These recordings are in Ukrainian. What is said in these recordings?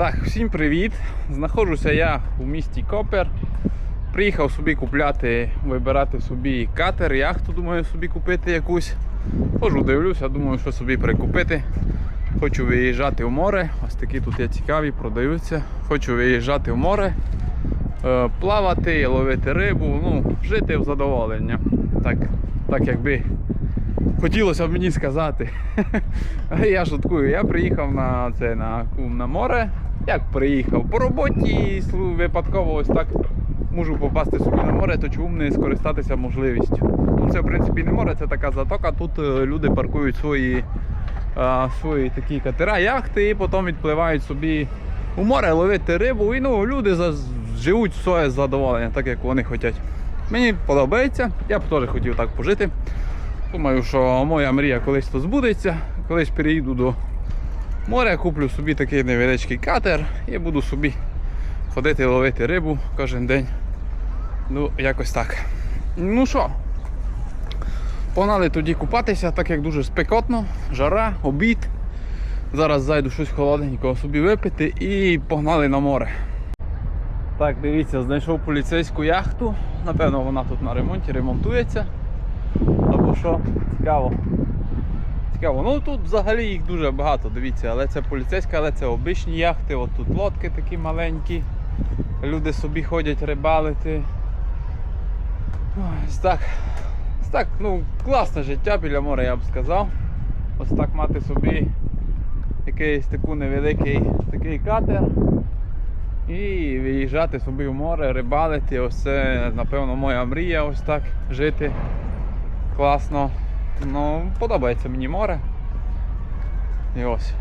Так, всім привіт! Знаходжуся я у місті Копер. Приїхав собі купляти, вибирати собі катер, яхту, думаю, собі купити якусь. Хожу, дивлюся, думаю, що собі прикупити. Хочу виїжджати в море. Ось такі тут є цікаві, продаються. Хочу виїжджати в море, е, плавати, ловити рибу, ну, жити в задоволення. Так, так якби хотілося б мені сказати. Я шуткую, я приїхав на це на, на море. Як приїхав? По роботі і випадково ось так можу попасти собі на море, то чому не скористатися можливістю. Ну це в принципі не море, це така затока. Тут е, люди паркують свої, а, свої такі катера, яхти і потім відпливають собі у море ловити рибу. І ну, люди за- живуть своє задоволення, так як вони хочуть. Мені подобається, я б теж хотів так пожити. Думаю, що моя мрія колись то збудеться. Колись переїду до моря, куплю собі такий невеличкий катер і буду собі ходити ловити рибу кожен день. Ну, якось так. Ну що, погнали тоді купатися, так як дуже спекотно, жара, обід. Зараз зайду щось холодненького собі випити і погнали на море. Так, дивіться, знайшов поліцейську яхту. Напевно, вона тут на ремонті, ремонтується. Або що, цікаво. Цікаво. Ну тут взагалі їх дуже багато, дивіться, але це поліцейська, але це обичні яхти, от тут лодки такі маленькі. Люди собі ходять рибалити. Ось так. Ось так, ну, класне життя біля моря, я б сказав. Ось так мати собі якийсь таку невеликий такий катер. І виїжджати собі в море, рибалити. Ось це, напевно, моя мрія ось так жити. Класно. Ну, подобається мені море. І ось.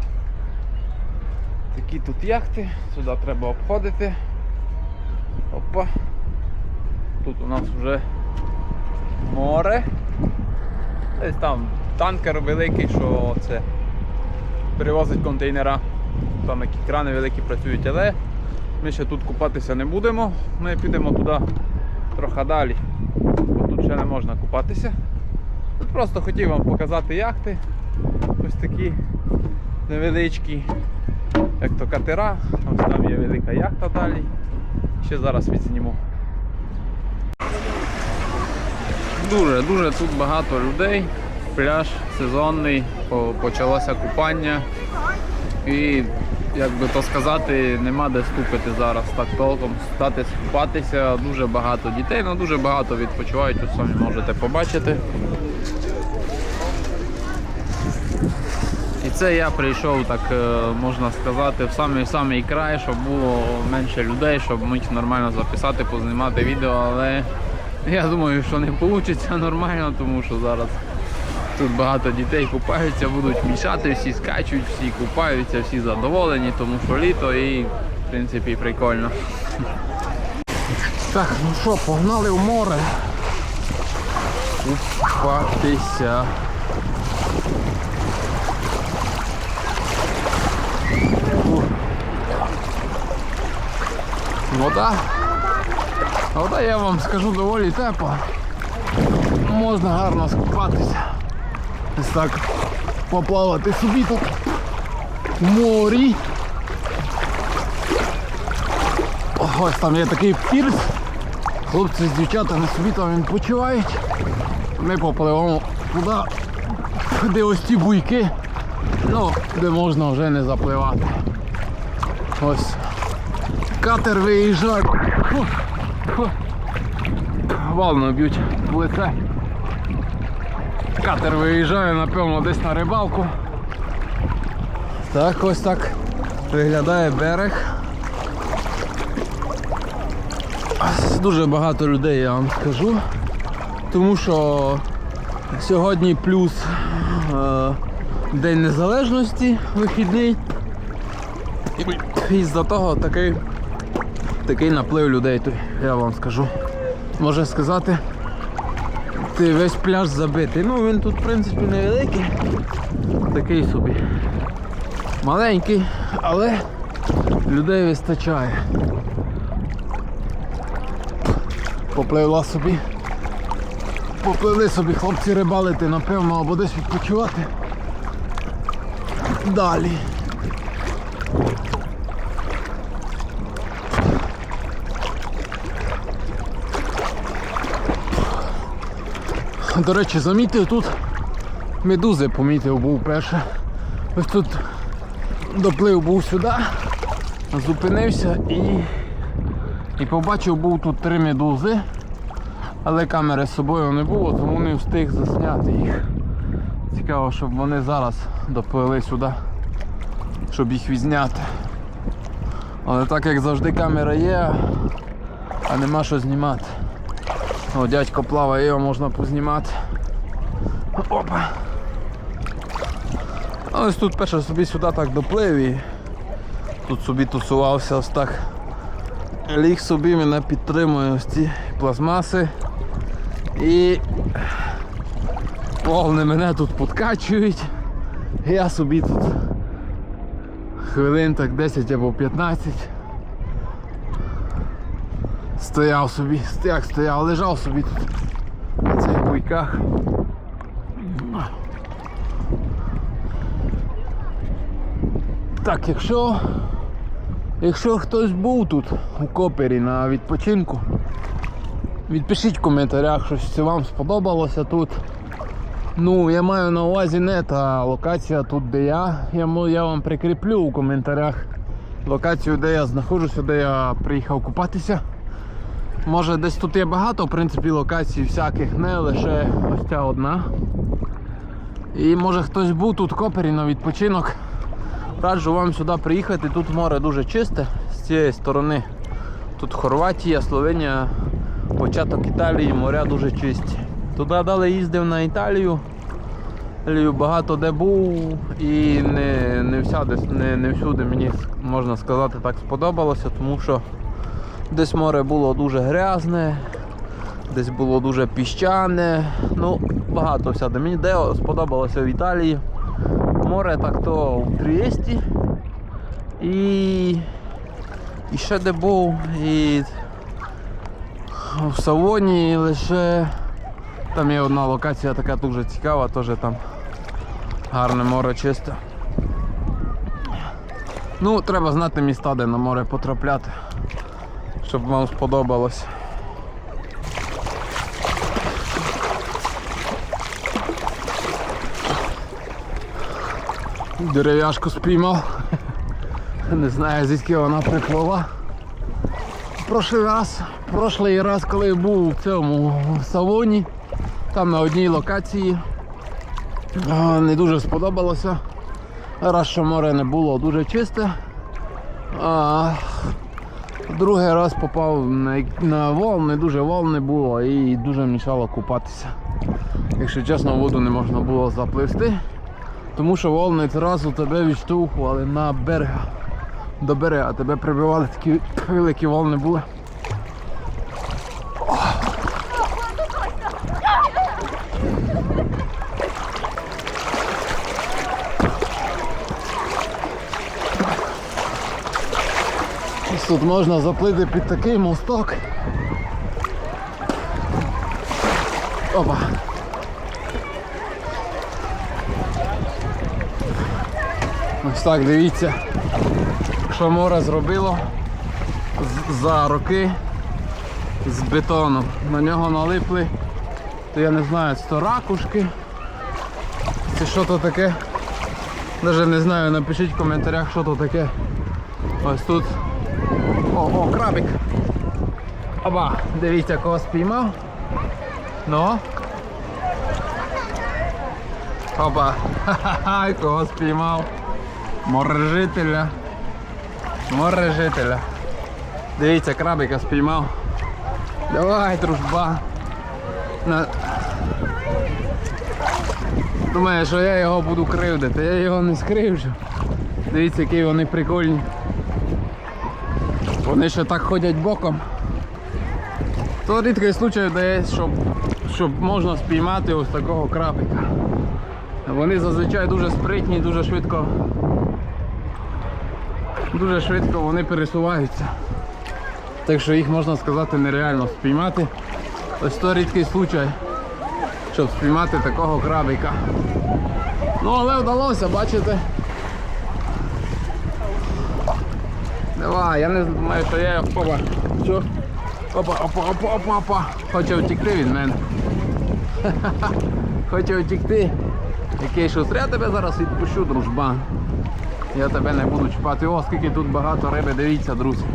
Такі тут яхти, сюди треба обходити. Опа. Тут у нас вже море. Десь там танкер великий, що це перевозить контейнера. Там які крани великі працюють, але ми ще тут купатися не будемо. Ми підемо туди трохи далі. Бо тут ще не можна купатися. Просто хотів вам показати яхти. Ось такі невеличкі, як то катера. Ось там є велика яхта далі. Ще зараз відзніму. Дуже, дуже тут багато людей. Пляж сезонний, почалося купання. І, як би то сказати, нема де ступити зараз так толком, стати купатися. Дуже багато дітей, ну дуже багато відпочивають, тут самі можете побачити. І це я прийшов, так е, можна сказати, в самий самий край, щоб було менше людей, щоб міг нормально записати, познімати відео, але я думаю, що не вийде нормально, тому що зараз тут багато дітей купаються, будуть мішати, всі скачуть, всі купаються, всі задоволені, тому що літо і в принципі прикольно. Так, ну що, погнали в море. Купатися. Вода. Вода, я вам скажу, доволі тепла. Можна гарно скупатися. Ось так поплавати собі тут в морі. Ось там є такий пірс. Хлопці з дівчатами собі там відпочивають. Ми попливемо туди, де ось ті буйки. Ну, де можна вже не запливати. Ось. Катер виїжджає. Фу. Б'ють в лице. Катер виїжджає, напевно, десь на рибалку. Так, ось так виглядає берег. Дуже багато людей, я вам скажу. Тому що сьогодні плюс е, День Незалежності вихідний. І із-за того такий, такий наплив людей я вам скажу. Можна сказати, ти весь пляж забитий. Ну він тут в принципі невеликий. Такий собі. Маленький, але людей вистачає. Попливла собі. Попливли собі хлопці рибалити, напевно, або десь відпочивати. Далі. До речі, замітив тут медузи помітив був перше. Ось тут доплив був сюди, зупинився і, і побачив був тут три медузи, але камери з собою не було, тому не встиг засняти їх. Цікаво, щоб вони зараз доплили сюди, щоб їх відзняти. Але так як завжди камера є, а нема що знімати. О, дядько плаває, його можна познімати. Опа. Ось тут перше собі сюди так доплив і тут собі тусувався ось так. Ліг собі мене підтримує ось ці пластмаси. І волни мене тут подкачують. Я собі тут хвилин так 10 або 15 стояв собі, як стояв, лежав собі тут на цих буйках. Так, якщо, якщо хтось був тут у Копері на відпочинку, відпишіть в коментарях, що це вам сподобалося тут. Ну, я маю на увазі не та локація тут, де я. Я, я вам прикріплю у коментарях локацію, де я знаходжуся, де я приїхав купатися. Може десь тут є багато, в принципі, локацій всяких, не лише ось ця одна. І може хтось був тут в Копері на відпочинок. Раджу вам сюди приїхати, тут море дуже чисте з цієї сторони. Тут Хорватія, Словенія, початок Італії, моря дуже чисті. Туди далі їздив на Італію. Багато де був і не, не, всяде, не, не всюди мені можна сказати так сподобалося, тому що десь море було дуже грязне, десь було дуже піщане. Ну, багато всяде. Мені де сподобалося в Італії. Море так то в Трієсті і, і ще де був, і в Савоні лише там є одна локація така дуже цікава, теж там гарне море чисте. Ну, треба знати міста, де на море потрапляти, щоб вам сподобалось. Дерев'яшку спіймав. Не знаю звідки вона приплила. Прошлий раз, прошлий раз, коли був в цьому салоні, там на одній локації, не дуже сподобалося. Раз, що море не було дуже чисте. Другий раз попав на, на волни, дуже не було і дуже мішало купатися. Якщо чесно, воду не можна було запливти. Тому що волни одразу тебе відштовхували на берега. До берега тебе прибивали такі великі волни були. Тут можна заплити під такий мосток. Опа. Ось так дивіться, що море зробило за роки з бетону. На нього налипли, то я не знаю, то ракушки. Це що то таке. Навіть не знаю, напишіть в коментарях, що то таке. Ось тут. О, о, крабик. Оба, дивіться, кого спіймав. Ну. Опа. Ха-ха-ха, кого спіймав. Морежителя. Морежителя. Дивіться, крабика спіймав. Давай, дружба. На... Думає, що я його буду кривдити. Я його не скривжу. Дивіться, які вони прикольні. Вони ще так ходять боком. То рідкий случай дає, щоб, щоб можна спіймати ось такого крабика. Вони зазвичай дуже спритні, дуже швидко. Дуже швидко вони пересуваються. Так що їх можна сказати нереально спіймати. Ось то рідкий случай, щоб спіймати такого крабика. Ну але вдалося, бачите. Давай, я не знаю, що я опа. Що? Опа, опа, опа, опа, опа. Хоче втікти від мене. Хоче втікти. Який щось, я тебе зараз відпущу, дружба. Я тебе не буду чіпати. О, скільки тут багато риби, дивіться, друзі.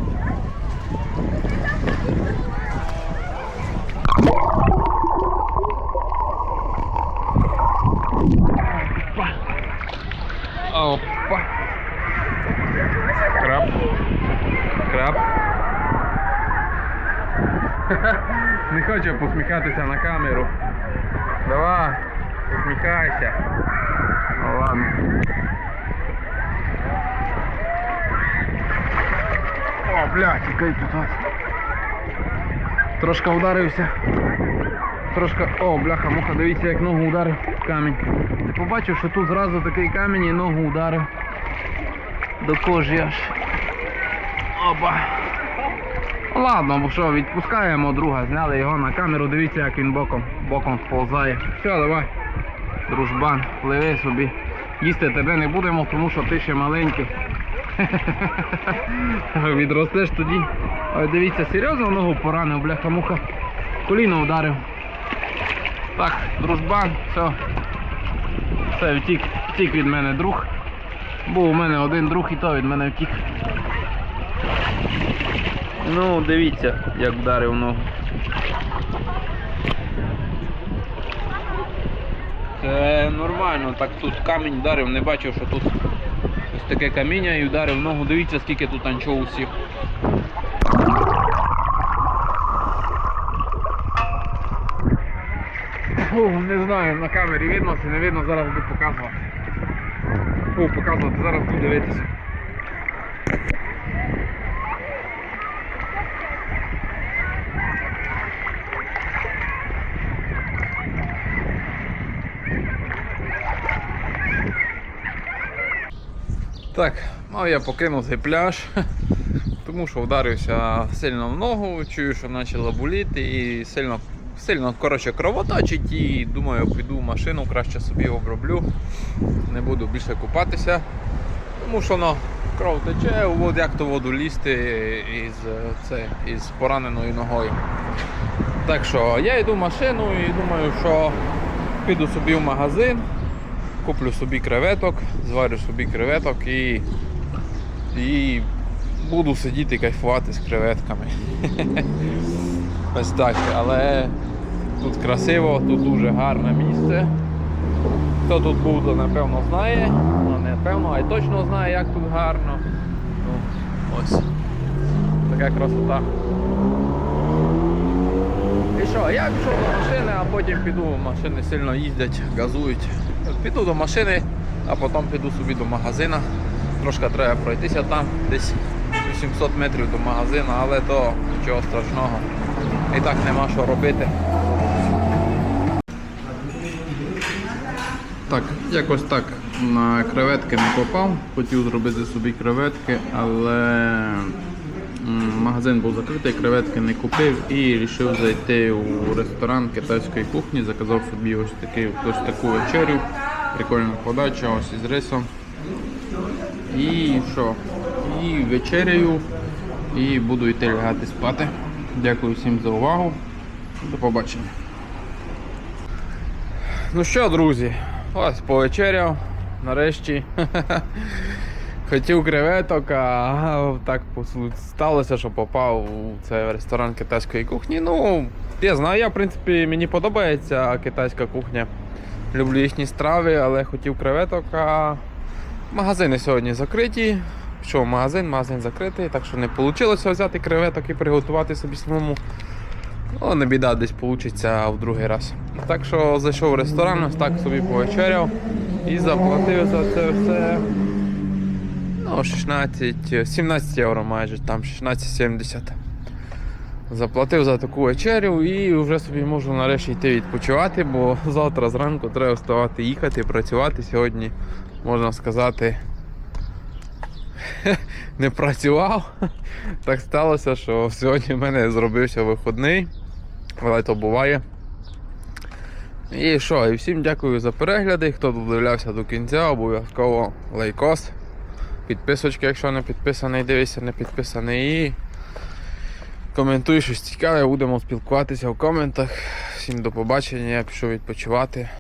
Опа. Краб. Краб. Не хоче посміхатися на камеру. Давай, посміхайся. Ну ладно. О, бля, тікай тут. Трошки ударився. Трошки. О, бляха, муха, дивіться, як ногу ударив в камінь. Ти побачив, що тут зразу такий камінь і ногу ударив. До кожі аж. Опа. Ладно, що, відпускаємо друга, зняли його на камеру, дивіться, як він боком, боком сползає. Все, давай. Дружбан, пливи собі. Їсти тебе не будемо, тому що ти ще маленький. Відростеш тоді. Ой, дивіться, серйозно ногу поранив, бляха-муха. Коліно вдарив. Так, дружбан, все. Все, втік, втік від мене друг. Був у мене один друг і то від мене втік. Ну, дивіться, як вдарив ногу. Це нормально, так тут камінь вдарив, не бачив, що тут ось таке каміння і вдарив ногу. Дивіться, скільки тут анчоусів. Фу, не знаю, на камері видно чи не видно, зараз буду показувати. Фу, показувати, зараз буду дивитися. Так, мав я покинути пляж, тому що вдарився сильно в ногу, чую, що почало боліти і сильно, сильно коротше, кровоточить і думаю, піду в машину, краще собі оброблю. Не буду більше купатися, тому що ну, кров тече, воду, як то воду лізти із, це, із пораненою ногою. Так що я йду в машину і думаю, що піду собі в магазин, куплю собі креветок, зварю собі креветок і, і буду сидіти кайфувати з креветками. Ось так, але тут красиво, тут дуже гарне місце. Хто тут був, то напевно знає, ну не напевно, а й точно знає, як тут гарно. Ну, ось. Така красота. І що, я пішов до машини, а потім піду, машини сильно їздять, газують. Піду до машини, а потім піду собі до магазина. Трошки треба пройтися там, десь 800 метрів до магазину, але то нічого страшного. І так нема що робити. Так, якось так на креветки не попав. Хотів зробити собі креветки, але магазин був закритий, креветки не купив і вирішив зайти у ресторан китайської кухні. Заказав собі ось, такий, ось таку вечерю. Прикольна подача, ось із рисом. І що? І вечеряю, і буду йти лягати спати. Дякую всім за увагу. До побачення. Ну що, друзі, ось повечеряв. Нарешті. Хотів креветок, а так сталося, що попав у цей ресторан китайської кухні. Ну, я знаю, я в принципі мені подобається китайська кухня. Люблю їхні страви, але хотів креветок, а магазини сьогодні закриті. В магазин, магазин закритий, так що не вийшло взяти креветок і приготувати собі самому. Ну, не біда, десь вийде в другий раз. Так що зайшов в ресторан, так собі повечеряв і заплатив за це все. Ну, 16, 17 євро майже, там 16,70. Заплатив за таку вечерю і вже собі можу нарешті йти відпочивати, бо завтра зранку треба вставати, їхати, працювати. Сьогодні, можна сказати, не працював. Так сталося, що сьогодні в мене зробився виходний, але то буває. І що, і всім дякую за перегляди. Хто додивлявся до кінця, обов'язково лайкос. Підписочки, якщо не підписаний, дивися, не підписаний. І коментуй щось цікаве, будемо спілкуватися в коментах. всім до побачення, я пішов відпочивати.